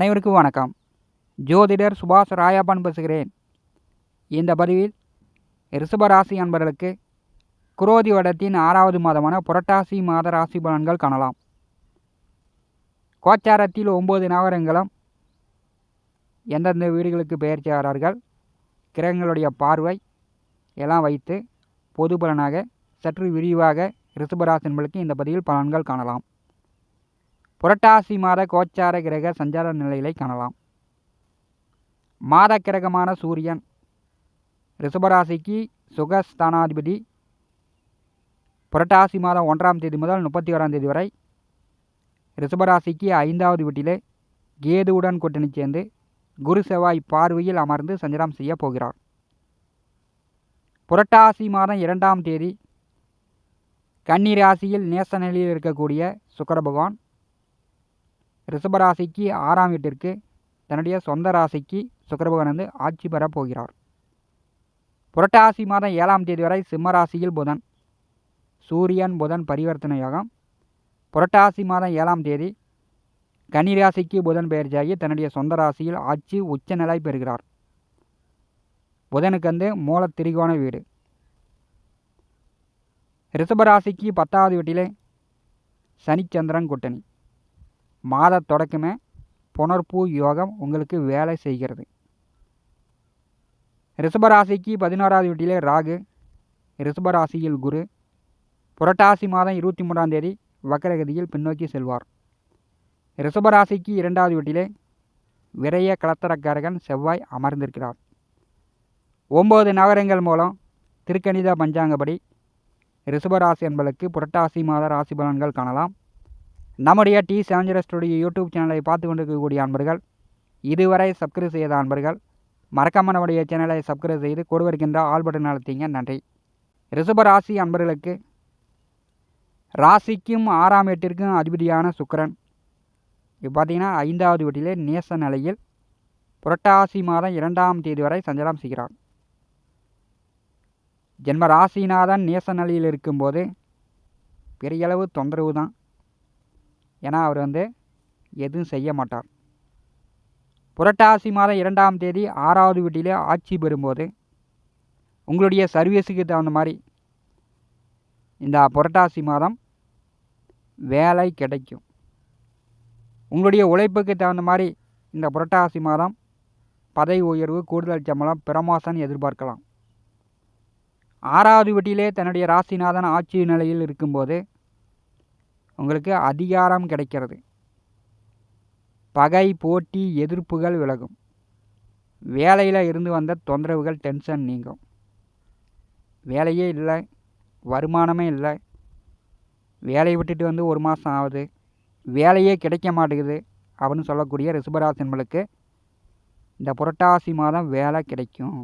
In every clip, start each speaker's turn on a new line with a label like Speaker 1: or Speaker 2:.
Speaker 1: அனைவருக்கும் வணக்கம். ஜோதிடர் சுபாஷ் ராயப்பன் பேசுகிறேன். இந்த பதிவில் ரிஷபராசி அன்பர்களுக்கு குரோதி வடத்தின் ஆறாவது மாதமான புரட்டாசி மாத ராசி பலன்கள் காணலாம். கோச்சாரத்தில் ஒம்பது நகரங்களும் எந்தெந்த வீடுகளுக்கு பெயர்ச்சியாளர்கள் கிரகங்களுடைய பார்வை எல்லாம் வைத்து பொது பலனாக சற்று விரிவாக ரிஷபராசி என்பதற்கு இந்த பதிவில் பலன்கள் காணலாம். புரட்டாசி மாத கோச்சார கிரக சஞ்சார நிலைகளை காணலாம். மாத கிரகமான சூரியன் ரிஷபராசிக்கு சுகஸ்தானாதிபதி. புரட்டாசி மாதம் ஒன்றாம் தேதி முதல் முப்பத்தி ஓராம் தேதி வரை ரிஷபராசிக்கு ஐந்தாவது வீட்டிலே கேதுவுடன் கூட்டணி சேர்ந்து குரு செவ்வாய் பார்வையில் அமர்ந்து சஞ்சாரம் செய்ய போகிறார். புரட்டாசி மாதம் இரண்டாம் தேதி கன்னி ராசியில் நேச நிலையில் இருக்கக்கூடிய சுக்கர பகவான் ரிஷபராசிக்கு ஆறாம் வீட்டிற்கு தன்னுடைய சொந்த ராசிக்கு சுக்கரபகவான் வந்து ஆட்சி பெறப் போகிறார். புரட்டாசி மாதம் ஏழாம் தேதி வரை சிம்ம ராசியில் புதன் சூரியன் புதன் பரிவர்த்தனை யோகம். புரட்டாசி மாதம் ஏழாம் தேதி கன்னிராசிக்கு புதன் பெயர்ச்சியாகி தன்னுடைய சொந்த ராசியில் ஆட்சி உச்சநிலை பெறுகிறார். புதனுக்கு வந்து மூல திரிகோண வீடு. ரிஷபராசிக்கு பத்தாவது வீட்டிலே சனிச்சந்திரன் கூட்டணி மாத தொடக்கமே புனர்பூ யோகம் உங்களுக்கு வேலை செய்கிறது. ரிஷபராசிக்கு பதினோராவது வீட்டிலே ராகு ரிஷபராசியில் குரு புரட்டாசி மாதம் இருபத்தி மூன்றாம் தேதி வக்கரகதியில் பின்னோக்கி செல்வார். ரிஷபராசிக்கு இரண்டாவது வீட்டிலே விரைய கலத்தரக்காரகன் செவ்வாய் அமர்ந்திருக்கிறார். ஒம்பது நகரங்கள் மூலம் திருக்கணித பஞ்சாங்கப்படி ரிஷபராசி என்பதற்கு புரட்டாசி மாத ராசி பலன்கள் காணலாம். நம்முடைய டி செவஞ்சர ஸ்டுடியோ யூடியூப் சேனலை பார்த்து கொண்டிருக்கக்கூடிய அன்பர்கள் இதுவரை சப்ஸ்கிரைப் செய்த அன்பர்கள் மறக்காம நம்முடைய சேனலை சப்ஸ்கிரைப் செய்து கொடுவருக்கின்ற ஆல் பட்டன் அழுத்திங்க நன்றி. ரிஷபராசி அன்பர்களுக்கு ராசிக்கும் ஆறாம் எட்டிற்கும் அதிபதியான சுக்கரன். இப்போ பார்த்தீங்கன்னா ஐந்தாவது வீட்டிலே நேச நிலையில் புரட்டாசி மாதம் இரண்டாம் தேதி வரை சஞ்சலம் செய்கிறார். ஜென்ம ராசிநாதன் நேச நிலையில் இருக்கும்போது பெரியளவு தொந்தரவு தான் ஏன்னா அவர் வந்து எதுவும் செய்ய மாட்டார். புரட்டாசி மாதம் இரண்டாம் தேதி ஆறாவது வீட்டிலே ஆட்சி பெறும்போது உங்களுடைய சர்வீஸுக்கு தகுந்த மாதிரி இந்த புரட்டாசி மாதம் வேலை கிடைக்கும். உங்களுடைய உழைப்புக்கு தகுந்த மாதிரி இந்த புரட்டாசி மாதம் பதவி உயர்வு கூடுதல் சம்பளம் பிரமோசன் எதிர்பார்க்கலாம். ஆறாவது வீட்டிலே தன்னுடைய ராசிநாதன் ஆட்சி நிலையில் இருக்கும்போது உங்களுக்கு அதிகாரம் கிடைக்கிறது. பகை போட்டி எதிர்ப்புகள் விலகும். வேலையில் இருந்து வந்த தொந்தரவுகள் டென்ஷன் நீங்கும். வேலையே இல்லை வருமானமே இல்லை. வேலையை விட்டுட்டு வந்து ஒரு மாதம் ஆகுது. வேலையே கிடைக்க மாட்டேங்குது அப்படின்னு சொல்லக்கூடிய ரிஷபராசின்களுக்கு இந்த புரட்டாசி மாதம் வேலை கிடைக்கும்.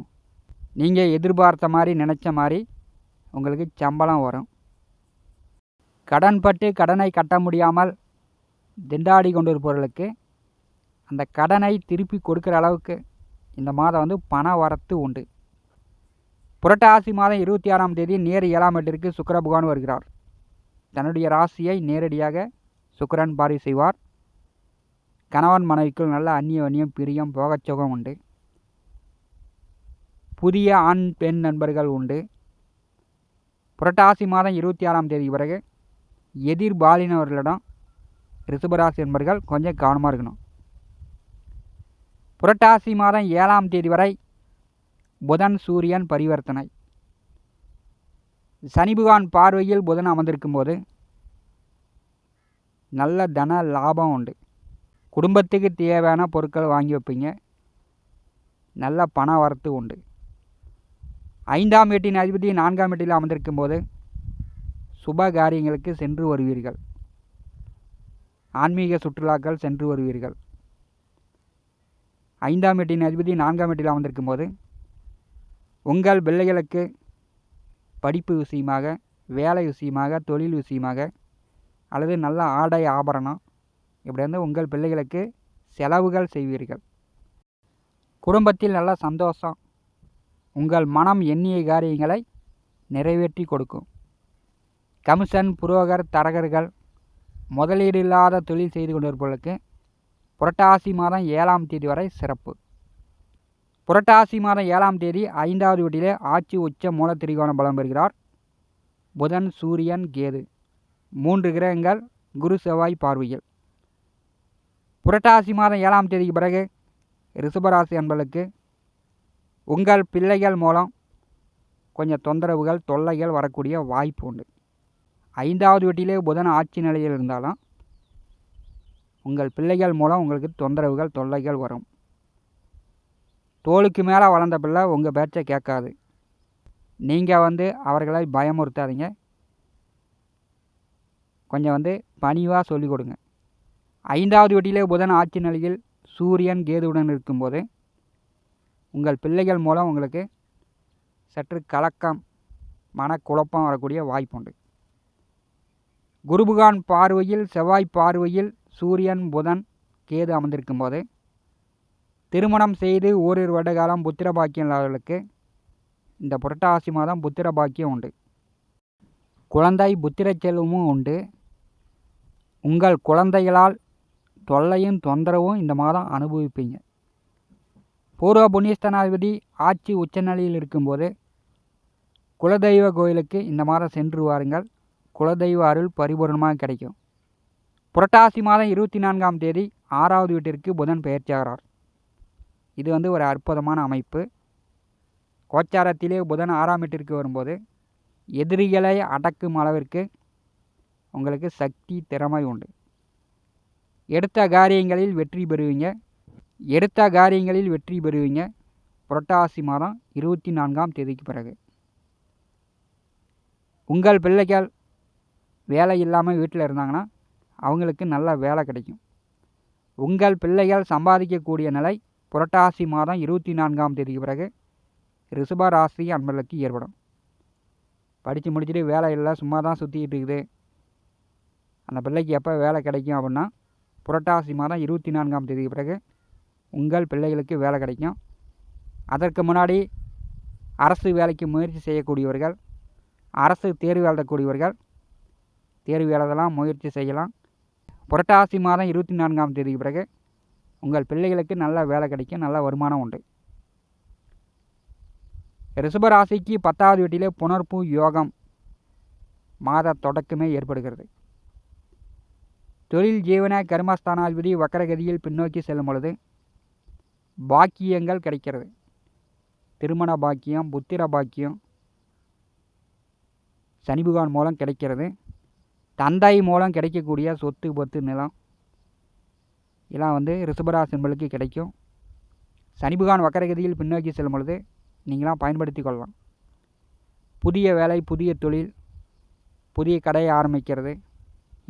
Speaker 1: நீங்கள் எதிர்பார்த்த மாதிரி நினச்ச மாதிரி உங்களுக்கு சம்பளம் வரும். கடன்பட்டு கடனை கட்ட முடியாமல் திண்டாடி கொண்டிருப்பவர்களுக்கு அந்த கடனை திருப்பி கொடுக்குற அளவுக்கு இந்த மாதம் வந்து பண வரத்து உண்டு. புரட்டாசி மாதம் இருபத்தி ஆறாம் தேதி நேர் ஏழாம் எட்டிற்கு சுக்கர பகவான் வருகிறார். தன்னுடைய ராசியை நேரடியாக சுக்கரன் பாரி செய்வார். கணவன் மனைவிக்குள் நல்ல அந்நியம் பிரியம் போகச்சோகம் உண்டு. புதிய ஆண் பெண் நண்பர்கள் உண்டு. புரட்டாசி மாதம் இருபத்தி ஆறாம் தேதி பிறகு எதிர்பாலினவர்களிடம் ரிஷபராசி என்பர்கள் கொஞ்சம் கவனமாக இருக்கணும். புரட்டாசி மாதம் ஏழாம் தேதி வரை புதன் சூரியன் பரிவர்த்தனை. சனி பார்வையில் புதன் அமர்ந்திருக்கும் போது நல்ல தன லாபம் உண்டு. குடும்பத்துக்கு தேவையான பொருட்கள் வாங்கி வைப்பீங்க. நல்ல பண வரத்து உண்டு. ஐந்தாம் வீட்டின் அதிபதி நான்காம் வீட்டில் அமர்ந்திருக்கும் போது சுப காரியங்களுக்கு சென்று வருவீர்கள். ஆன்மீக சுற்றுலாக்கள் சென்று வருவீர்கள். ஐந்தாம் எட்டின் அதிபதி நான்காம் எட்டில் அமர்ந்திருக்கும் போது உங்கள் பிள்ளைகளுக்கு படிப்பு விஷயமாக வேலை விஷயமாக தொழில் விஷயமாக அல்லது நல்ல ஆடை ஆபரணம் இப்படி வந்து உங்கள் பிள்ளைகளுக்கு செலவுகள் செய்வீர்கள். குடும்பத்தில் நல்ல சந்தோஷம் உங்கள் மனம் எண்ணிய காரியங்களை நிறைவேற்றி கொடுக்கும். கமிஷன் புரோகர் தரகர்கள் முதலீடு இல்லாத தொழில் செய்து கொண்டிருப்பவர்களுக்கு புரட்டாசி மாதம் ஏழாம் தேதி வரை சிறப்பு. புரட்டாசி மாதம் ஏழாம் தேதி ஐந்தாவது வீட்டிலே ஆட்சி உச்ச மூல திரிகோண பலம் பெறுகிறார் புதன் சூரியன் கேது. மூன்று கிரகங்கள் குரு செவ்வாய் பார்வையில். புரட்டாசி மாதம் ஏழாம் தேதிக்கு பிறகு ரிஷபராசி அன்பர்களுக்கு உங்கள் பிள்ளைகள் மூலம் கொஞ்சம் தொந்தரவுகள் தொல்லைகள் வரக்கூடிய வாய்ப்பு உண்டு. ஐந்தாவது வீட்டிலே புதன் ஆட்சி நிலையில் இருந்தாலும் உங்கள் பிள்ளைகள் மூலம் உங்களுக்கு தொந்தரவுகள் தொல்லைகள் வரும். தோளுக்கு மேலே வளர்ந்த பிள்ளை உங்கள் பேச்சை கேட்காது. நீங்கள் வந்து அவர்களை பயமுறுத்தாதீங்க. கொஞ்சம் வந்து பணிவாக சொல்லிக் கொடுங்க. ஐந்தாவது வீட்டிலே புதன் ஆட்சி நிலையில் சூரியன் கேதுவுடன் இருக்கும்போது உங்கள் பிள்ளைகள் மூலம் உங்களுக்கு சற்று கலக்கம் மனக்குழப்பம் வரக்கூடிய வாய்ப்புண்டு. குருபுகான் பார்வையில் செவ்வாய் பார்வையில் சூரியன் புதன் கேது அமர்ந்திருக்கும் போது திருமணம் செய்து ஓரிரு வருட காலம் புத்திர பாக்கியம் இல்லாதவர்களுக்கு இந்த புரட்டாசி மாதம் புத்திர பாக்கியம் உண்டு. குழந்தை புத்திர செல்வமும் உண்டு. உங்கள் குழந்தைகளால் தொல்லையும் தொந்தரவும் இந்த மாதம் அனுபவிப்பீங்க. பூர்வ புண்ணியஸ்தனாதிபதி ஆட்சி உச்சநிலையில் இருக்கும்போது குலதெய்வ கோயிலுக்கு இந்த மாதம் சென்று வாருங்கள். குலதெய்வ அருள் பரிபூர்ணமாக கிடைக்கும். புரட்டாசி மாதம் இருபத்தி நான்காம் தேதி ஆறாவது வீட்டிற்கு புதன் பெயர்ச்சியாகிறார். இது வந்து ஒரு அற்புதமான அமைப்பு. கோச்சாரத்திலே புதன் ஆறாம் வீட்டிற்கு வரும்போது எதிரிகளை அடக்கும் அளவிற்கு உங்களுக்கு சக்தி திறமை உண்டு. எடுத்த காரியங்களில் வெற்றி பெறுவீங்க. எடுத்த காரியங்களில் வெற்றி பெறுவீங்க. புரட்டாசி மாதம் இருபத்தி நான்காம் தேதிக்கு பிறகு. உங்கள் பிள்ளைகள் வேலை இல்லாமல் வீட்டில் இருந்தாங்கன்னா அவங்களுக்கு நல்ல வேலை கிடைக்கும். உங்கள் பிள்ளைகள் சம்பாதிக்கக்கூடிய நிலை புரட்டாசி மாதம் இருபத்தி நான்காம் தேதிக்கு பிறகு ரிஷப ராசி அன்பர்களுக்கு ஏற்படும். படித்து முடிச்சுட்டு வேலை இல்லை சும்மா தான் சுற்றிக்கிட்டு இருக்குது. அந்த பிள்ளைக்கு எப்போ வேலை கிடைக்கும் அப்படின்னா புரட்டாசி மாதம் இருபத்தி நான்காம் தேதிக்கு பிறகு உங்கள் பிள்ளைகளுக்கு வேலை கிடைக்கும். அதற்கு முன்னாடி அரசு வேலைக்கு முயற்சி செய்யக்கூடியவர்கள் அரசு தேர்வு எழுதக்கூடியவர்கள் தேர்வு எழுதலாம் முயற்சி செய்யலாம். புரட்டாசி மாதம் இருபத்தி நான்காம் தேதிக்கு பிறகு உங்கள் பிள்ளைகளுக்கு நல்ல வேலை கிடைக்கும் நல்ல வருமானம் உண்டு. ரிஷபராசிக்கு பத்தாவது வீட்டிலே புனர்பூ யோகம் மாத தொடக்கமே ஏற்படுகிறது. தொழில் ஜீவன கர்மஸ்தானாதிபதி வக்கரகதியில் பின்னோக்கி செல்லும் பொழுது பாக்கியங்கள் கிடைக்கிறது. திருமண பாக்கியம் புத்திர பாக்கியம் சனிபகவான் மூலம் கிடைக்கிறது. தந்தை மூலம் கிடைக்கக்கூடிய சொத்து பொத்து நிலம் இதெல்லாம் வந்து ரிஷபராசின்பளுக்கு கிடைக்கும். சனிபகான் வக்கரகதியில் பின்னோக்கி செல்லும் பொழுது நீங்களாம் பயன்படுத்தி கொள்ளலாம். புதிய வேலை புதிய தொழில் புதிய கடையை ஆரம்பிக்கிறது.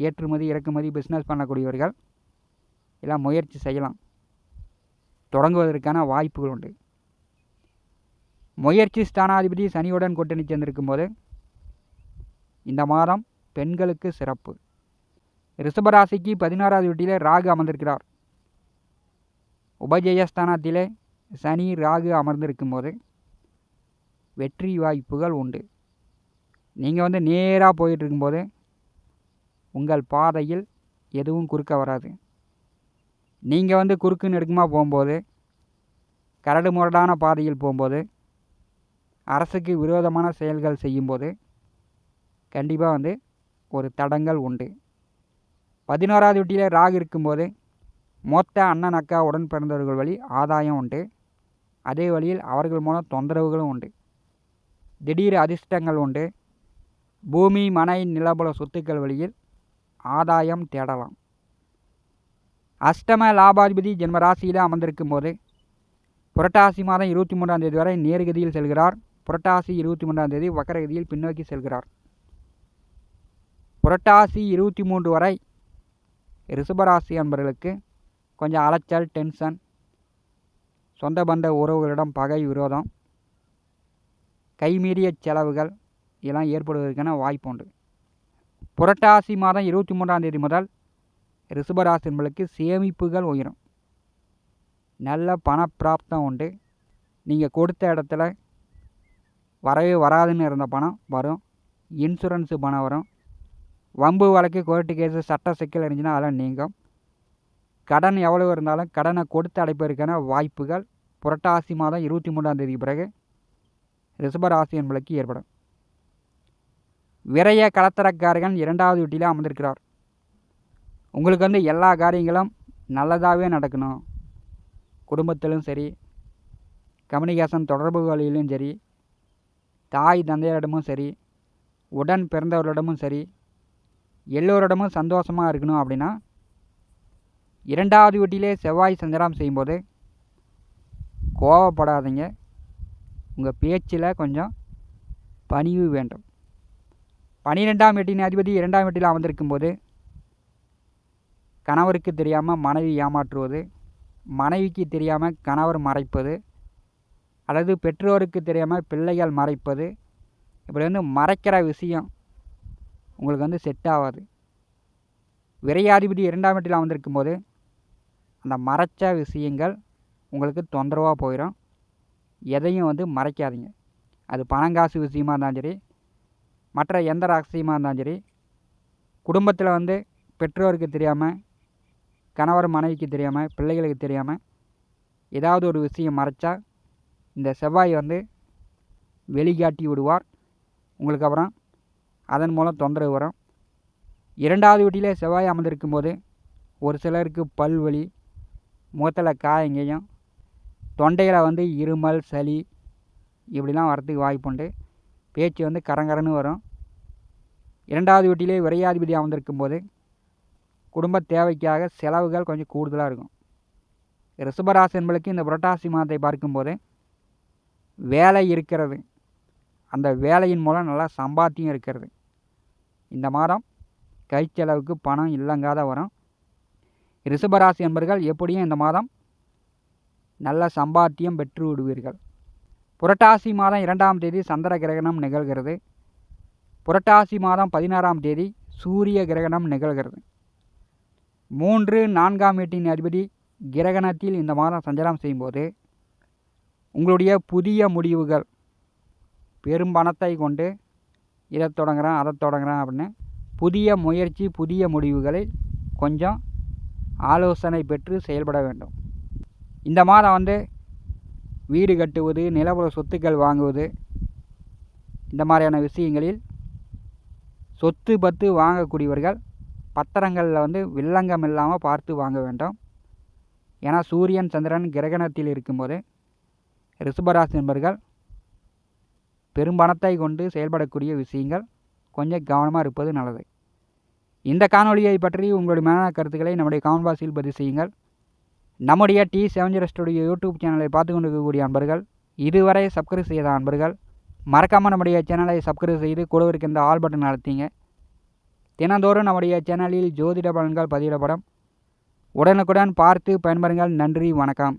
Speaker 1: ஏற்றுமதி இறக்குமதி பிஸ்னஸ் பண்ணக்கூடியவர்கள் எல்லாம் முயற்சி செய்யலாம். தொடங்குவதற்கான வாய்ப்புகள் உண்டு. முயற்சி ஸ்தானாதிபதி சனியுடன் கூட்டணி சேர்ந்திருக்கும் போது இந்த மாதம் பெண்களுக்கு சிறப்பு. ரிஷபராசிக்கு பதினாறாவது வீட்டிலே ராகு அமர்ந்திருக்கிறார். உபஜயஸ்தானத்திலே சனி ராகு அமர்ந்திருக்கும் போது வெற்றி வாய்ப்புகள் உண்டு. நீங்கள் வந்து நேராக போயிட்டுருக்கும்போது உங்கள் பாதையில் எதுவும் குறுக்க வராது. நீங்கள் வந்து குறுக்கு நெடுக்குமாக போகும்போது கரடு முரடான பாதையில் போகும்போது அரசுக்கு விரோதமான செயல்கள் செய்யும்போது கண்டிப்பாக வந்து ஒரு தடங்கள் உண்டு. பதினோராவது வீட்டில் ராகு இருக்கும்போது மொத்த அண்ணன் அக்கா உடன் பிறந்தவர்கள் வழி ஆதாயம் உண்டு. அதே வழியில் அவர்கள் மூலம் தொந்தரவுகளும் உண்டு. திடீர் அதிர்ஷ்டங்கள் உண்டு. பூமி மனை நிலபுல சொத்துக்கள் வழியில் ஆதாயம் தேடலாம். அஷ்டம லாபாதிபதி ஜென்மராசியில் அமர்ந்திருக்கும் போது புரட்டாசி மாதம் இருபத்தி மூன்றாம் தேதி வரை நேர்கதியில் செல்கிறார். புரட்டாசி இருபத்தி மூன்றாம் தேதி வக்கரகதியில் பின்னோக்கி செல்கிறார். புரட்டாசி இருபத்தி மூன்று வரை ரிஷபராசி அன்பர்களுக்கு கொஞ்சம் அலைச்சல் டென்ஷன் சொந்த பந்த உறவுகளிடம் பகை விரோதம் கைமீறிய செலவுகள் இதெல்லாம் ஏற்படுவதற்கான வாய்ப்பு உண்டு. புரட்டாசி மாதம் இருபத்தி மூன்றாம் தேதி முதல் ரிஷபராசி என்பளுக்கு சேமிப்புகள் உயரும். நல்ல பணப்பிராப்தம் உண்டு. நீங்கள் கொடுத்த இடத்துல வரவே வராதுன்னு இருந்த பணம் வரும். இன்சூரன்ஸு பணம் வரும். வம்பு வழக்கு கோர்ட்டு கேஸு சட்ட சிக்கல் இருந்துச்சுன்னா அதெல்லாம் நீங்கும். கடன் எவ்வளோ இருந்தாலும் கடனை கொடுத்து அடைப்பதற்கான வாய்ப்புகள் புரட்டாசி மாதம் இருபத்தி மூன்றாம் தேதிக்கு பிறகு ரிஷபராசி என்பதற்கு ஏற்படும். விரைய கலத்தரக்காரகன் இரண்டாவது வீட்டில் அமர்ந்திருக்கிறார். உங்களுக்கு வந்து எல்லா காரியங்களும் நல்லதாகவே நடக்கணும். குடும்பத்திலும் சரி கம்யூனிகேஷன் தொடர்புகளிலும் சரி தாய் தந்தையரிடமும் சரி உடன் பிறந்தவர்களிடமும் சரி எல்லோரிடமும் சந்தோஷமாக இருக்கணும் அப்படின்னா இரண்டாவது வீட்டிலே செவ்வாய் சந்திராம் செய்யும்போது கோவப்படாதீங்க. உங்கள் பேச்சில் கொஞ்சம் பணிவு வேண்டும். பனிரெண்டாம் வீட்டின் அதிபதி இரண்டாம் வீட்டில் அமர்ந்திருக்கும் போது கணவருக்கு தெரியாமல் மனைவி ஏமாற்றுவது மனைவிக்கு தெரியாமல் கணவர் மறைப்பது அல்லது பெற்றோருக்கு தெரியாமல் பிள்ளைகள் மறைப்பது இப்படி வந்து மறைக்கிற விஷயம் உங்களுக்கு வந்து செட் ஆகாது. விரையாதிபதி இரண்டாம் வீட்டில் அமர்ந்திருக்கும் போது அந்த மறைச்ச விஷயங்கள் உங்களுக்கு தொந்தரவாக போயிடும் எதையும் வந்து மறைக்காதீங்க. அது பணங்காசு விஷயமா இருந்தாலும் சரி மற்ற எந்த ரகசியமாக இருந்தாலும் சரி குடும்பத்தில் வந்து பெற்றோருக்கு தெரியாமல் கணவர் மனைவிக்கு தெரியாமல் பிள்ளைகளுக்கு தெரியாமல் ஏதாவது ஒரு விஷயம் மறைச்சா இந்த செவ்வாய் வந்து வெளிக்காட்டி விடுவார். உங்களுக்கு அப்புறம் அதன் மூலம் தொந்தரவு வரும். இரண்டாவது வீட்டிலே செவ்வாய் அமர்ந்திருக்கும் போது ஒரு சிலருக்கு பல்வலி முகத்தில் காயங்கையும் தொண்டையில் வந்து இருமல் சளி இப்படிலாம் வரத்துக்கு வாய்ப்புண்டு பேச்சு வந்து கரங்கரன்னு வரும். இரண்டாவது வீட்டிலே விரையாதிபதி அமர்ந்திருக்கும் போது குடும்ப தேவைக்காக செலவுகள் கொஞ்சம் கூடுதலாக இருக்கும். ரிஷபராசி என்பளுக்கு இந்த புரட்டாசி மாதத்தை பார்க்கும்போது வேலை இருக்கிறது. அந்த வேலையின் மூலம் நல்லா சம்பாத்தியம் இருக்கிறது. இந்த மாதம் கை செலவுக்கு பணம் இல்லங்காத வரும். ரிஷபராசி என்பர்கள் எப்படியும் இந்த மாதம் நல்ல சம்பாத்தியம் பெற்று விடுவீர்கள். புரட்டாசி மாதம் இரண்டாம் தேதி சந்திர கிரகணம் நிகழ்கிறது. புரட்டாசி மாதம் பதினாறாம் தேதி சூரிய கிரகணம் நிகழ்கிறது. மூன்று நான்காம் வீட்டின் அதிபதி கிரகணத்தில் இந்த மாதம் சஞ்சாரம் செய்யும்போது உங்களுடைய புதிய முடிவுகள் பெரும் பணத்தை கொண்டு இதை தொடங்குறேன் அதை தொடங்குறேன் அப்படின்னு புதிய முயற்சி புதிய முடிவுகளை கொஞ்சம் ஆலோசனை பெற்று செயல்பட வேண்டும். இந்த மாதம் வந்து வீடு கட்டுவது நிலபுல சொத்துக்கள் வாங்குவது இந்த மாதிரியான விஷயங்களில் சொத்து பத்து வாங்கக்கூடியவர்கள் பத்திரங்களில் வந்து வில்லங்கம் இல்லாமல் பார்த்து வாங்க வேண்டும். ஏன்னா சூரியன் சந்திரன் கிரகணத்தில் இருக்கும்போது ரிஷபராசி நண்பர்கள் பெரும்பணத்தை கொண்டு செயல்படக்கூடிய விஷயங்கள் கொஞ்சம் கவனமாக இருப்பது நல்லது. இந்த காணொலியை பற்றி உங்களுடைய மேலான கருத்துக்களை நம்முடைய காமெண்ட் பாக்ஸில் பதிவு செய்யுங்கள். நம்முடைய டி செவஞ்சரஸ்டுடைய யூடியூப் சேனலை பார்த்து கொண்டு இருக்கக்கூடிய அன்பர்கள் இதுவரை சப்ஸ்கிரைப் செய்த அன்பர்கள் மறக்காமல் நம்முடைய சேனலை சப்ஸ்கிரைப் செய்து கூட இருக்கின்ற ஆல் பட்டன் நடத்திங்க தினந்தோறும் நம்முடைய சேனலில் ஜோதிட பலன்கள் பதிவிடப்படும். உடனுக்குடன் பார்த்து பயன்பெறுங்கள். நன்றி வணக்கம்.